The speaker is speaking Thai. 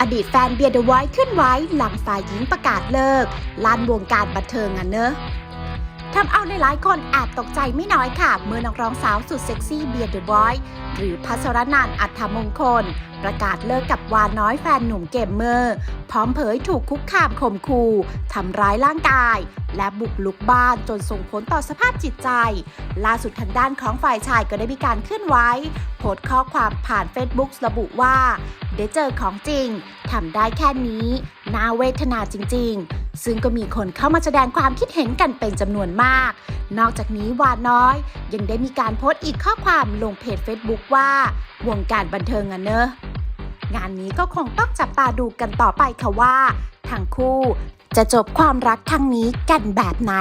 อดีตแฟนเบียร์เดอะไวท์ขึ้นไว้หลังฝ่ายหญิงประกาศเลิกลั่นวงการบันเทิงอะเนอะ ทำเอาหลายๆคนแอบตกใจไม่น้อยค่ะ เมื่อนักร้องสาวสุดเซ็กซี่เบียร์เดอะไวท์หรือพัสรนันท์อัธมงคล ประกาศเลิกกับวานน้อยแฟนหนุ่มเกมเมอร์ พร้อมเผยถูกคุกคามข่มขู่ทำร้ายร่างกาย และบุกลุกบ้านจนส่งผลต่อสภาพจิตใจ ล่าสุดทางด้านของฝ่ายชายก็ได้มีการเคลื่อนไหวโพสต์ข้อความผ่าน Facebook ระบุว่าได้เจอของจริงทำได้แค่นี้น่าเวทนาจริง ๆ ซึ่งก็มีคนเข้ามาแสดงความคิดเห็นกันเป็นจำนวนมาก นอกจากนี้วานน้อย ยังได้มีการโพสต์อีกข้อความลงเพจ Facebook ว่า วงการบันเทิงอะเนอะงานนี้ก็คงต้องจับตาดูกันต่อไปค่ะว่า ทั้งคู่จะจบความรักครั้งนี้กันแบบไหน